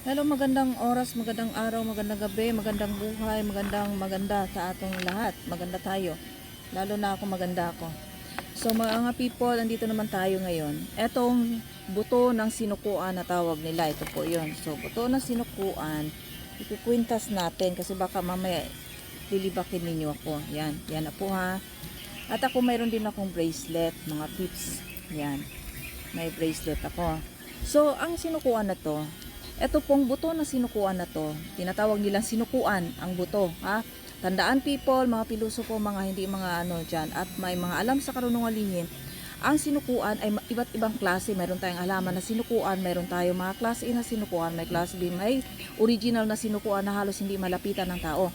Hello, magandang oras, magandang araw, magandang gabi, magandang buhay, magandang maganda sa atong lahat. Maganda tayo. Lalo na ako, maganda ako. So mga people, andito naman tayo ngayon. Etong buto ng sinukuan na tawag nila, ito po yon. So buto ng sinukuan, ikukwintas natin kasi baka mamaya lilibakin ninyo ako. Yan, yan na po ha. At ako mayroon din akong bracelet, mga tips. Yan, may bracelet ako. So ang sinukuan na to, ito pong buto na sinukuan na to, tinatawag nilang sinukuan ang buto, ha? Tandaan people, mga piluso po, mga hindi mga ano dyan, at may mga alam sa karunungan lihim, ang sinukuan ay iba't ibang klase. Meron tayong alaman na sinukuan, meron tayong mga klase A na sinukuan, may klase B, may original na sinukuan na halos hindi malapitan ng tao.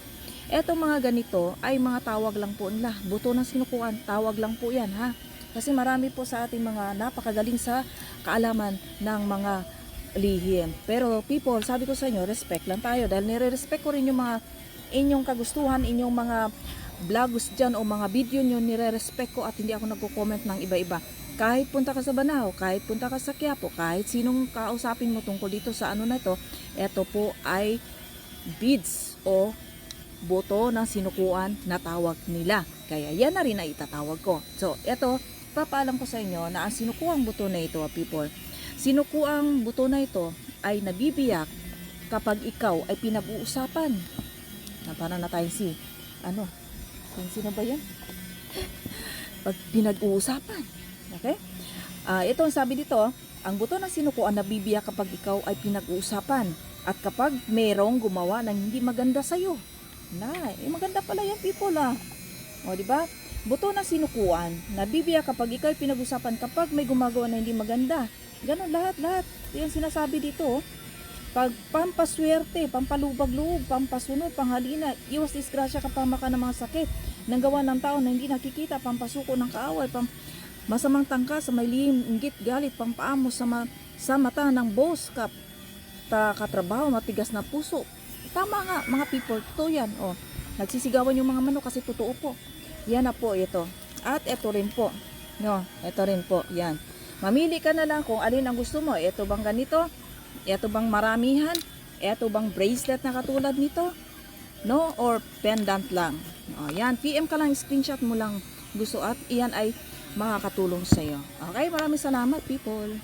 Etong mga ganito ay mga tawag lang po nila. Buto ng sinukuan, tawag lang po yan ha. Kasi marami po sa ating mga napakagaling sa kaalaman ng mga lihim. Pero people, sabi ko sa inyo, respect lang tayo dahil nire-respect ko rin yung mga inyong kagustuhan, inyong mga vlogs dyan o mga video nyo, nire-respect ko at hindi ako nagko-comment ng iba-iba. Kahit punta ka sa Banao, kahit punta ka sa Quiapo, kahit sinong kausapin mo tungkol dito sa ano na to, eto po ay beads o boto ng sinukuan na tawag nila. Kaya yan na rin ang itatawag ko. So, eto, papaalam ko sa inyo na ang sinukuang buto na ito, people, sinukuang buto na ito ay nabibiyak kapag ikaw ay pinag-uusapan. Na parang na tayo si, ano, kung sino ba yan? Pag pinag-uusapan. Okay? Ah, ito ang sabi dito, ang buto ng sinukuan nabibiyak kapag ikaw ay pinag-uusapan at kapag merong gumawa ng hindi maganda sa'yo. Na, eh, maganda pala yan people ah. O, di ba? Buto ng sinukuan, nabibiyak kapag ikaw ay pinag-usapan kapag may gumagawa na hindi maganda. Ganon lahat, lahat. Yan sinasabi dito. oh. Pag pampaswerte, pampalubag-loob, pampasunod, panghalina, iwas disgrasya kapamaka ng mga sakit ng gawa ng tao na hindi nakikita, pampasuko ng kaaway, pam, masamang tangka sa may lihim, inggit, galit, pampaamo sa, ma, sa mata ng boss, kap, ta, katrabaho, matigas na puso. Tama nga, mga people, to yan. Oh, nagsisigawan yung mga manok kasi totoo po. Yan na po ito. At ito rin po. No, ito rin po. Yan. Mamili ka na lang kung alin ang gusto mo. Ito bang ganito? Ito bang maramihan? Ito bang bracelet na katulad nito? No? Or pendant lang? O, yan. PM ka lang, screenshot mo lang gusto at iyan ay makakatulong sa'yo. Okay? Maraming salamat, people.